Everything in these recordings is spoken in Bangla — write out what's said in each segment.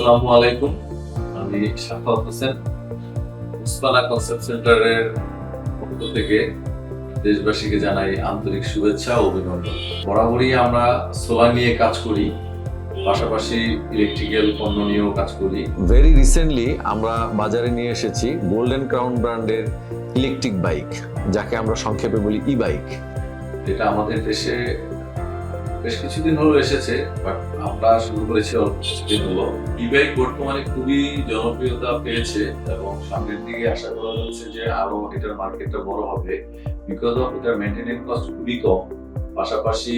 আসসালামু আলাইকুম। আমি শাফাত হোসেন উসমানা কনসেপ্ট সেন্টারের পক্ষ থেকে দেশবাসীকে জানাই আন্তরিক শুভেচ্ছা ও অভিনন্দন। বরাবরই আমরা সোলার নিয়ে কাজ করি পাশাপাশি ইলেকট্রিক্যাল পণ্য নিয়েও কাজ করি। ভেরি রিসেন্টলি আমরা বাজারে নিয়ে এসেছি গোল্ডেন ক্রাউন ব্র্যান্ডের ইলেকট্রিক বাইক যাকে আমরা সংক্ষেপে বলি ই বাইক এটা আমাদের দেশে বেশ কিছুদিন হলো এসেছে বাট আমরা শুরু করেছি অল্প কিছুদিন হলো ই বাইক বর্তমানে খুবই জনপ্রিয়তা পেয়েছে এবং সামনের দিকে আশা করা যাচ্ছে যে আরও এটার মার্কেটটা বড় হবে। বিকজ অফ এটার মেনটেনেন্স কস্ট খুবই কম, পাশাপাশি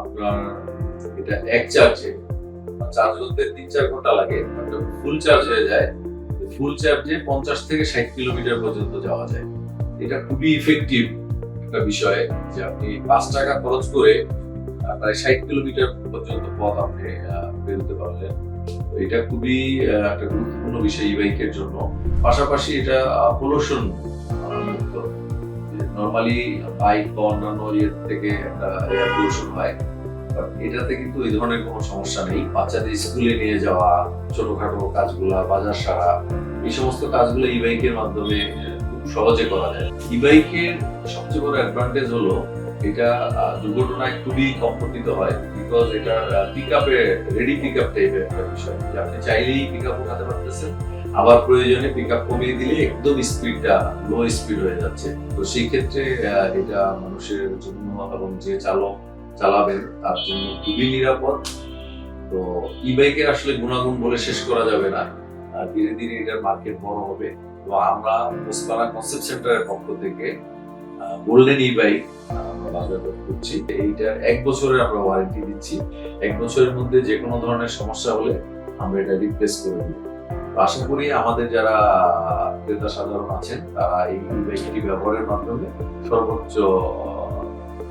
আপনার এটা এক চার্জে চার্জ করতে তিন চার ঘণ্টা লাগে ফুল চার্জ হয়ে যায়। ফুল চার্জে পঞ্চাশ থেকে ষাট কিলোমিটার পর্যন্ত যাওয়া যায়। এটা খুবই ইফেক্টিভ একটা বিষয় যে আপনি পাঁচ টাকা খরচ করে প্রায় ষাট কিলোমিটার পর্যন্ত পথ আপনি বেরোতে পারলেন। এটা খুবই একটা গুরুত্বপূর্ণ বিষয় ই বাইকের জন্য। পাশাপাশি এটা পলিউশন মুক্ত নর্মালি বাইক বা অন্যান্য ইয়ের থেকে একটা এয়ার হয়। এটাতে কিন্তু এই ধরনের কোনো সমস্যা নেই। বাচ্চাদের স্কুলে নিয়ে যাওয়া, ছোটখাটো কাজগুলা, বাজার সারা, এই সমস্ত কাজগুলো ই বাইকের মাধ্যমে খুব সহজে করা যায়। ই বাইকের সবচেয়ে বড় অ্যাডভান্টেজ হলো এটা দুর্ঘটনায় খুবই কম হয় বিকজ এটা পিক আপে রেডি পিক আপ টাইপের একটা বিষয়। যে আপনি চাইলেই পিক আপ উঠাতে পারতেছেন, আবার প্রয়োজনে পিক আপ কমিয়ে দিলে একদম স্পিডটা লো স্পিড হয়ে যাচ্ছে। তো সেই ক্ষেত্রে এটা মানুষের জন্য এবং যে চালক চালাবেন, তার জন্য খুবই নিরাপদ। তো ই বাইকের আসলে গুণাগুণ বলে শেষ করা যাবে না। ধীরে ধীরে এটার মার্কেট বড় হবে। তো আমরা ওসমানা কনসেপ্ট সেন্টারের পক্ষ থেকে গোল্ডেন ই বাইক বাজারজাত করছি। এক বছরের আমরা ওয়ারেন্টি দিচ্ছি। এক বছরের মধ্যে যে কোনো ধরনের সমস্যা হলে আমরা এটা রিপ্লেস করে দিই আশা করি আমাদের যারা ক্রেতা সাধারণ আছেন, তারা এই ব্যবহারের মাধ্যমে সর্বোচ্চ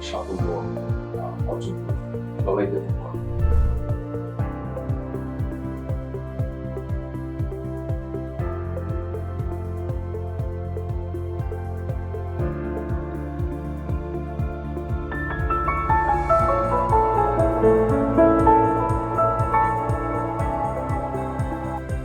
সাফল্য অর্জন সবাই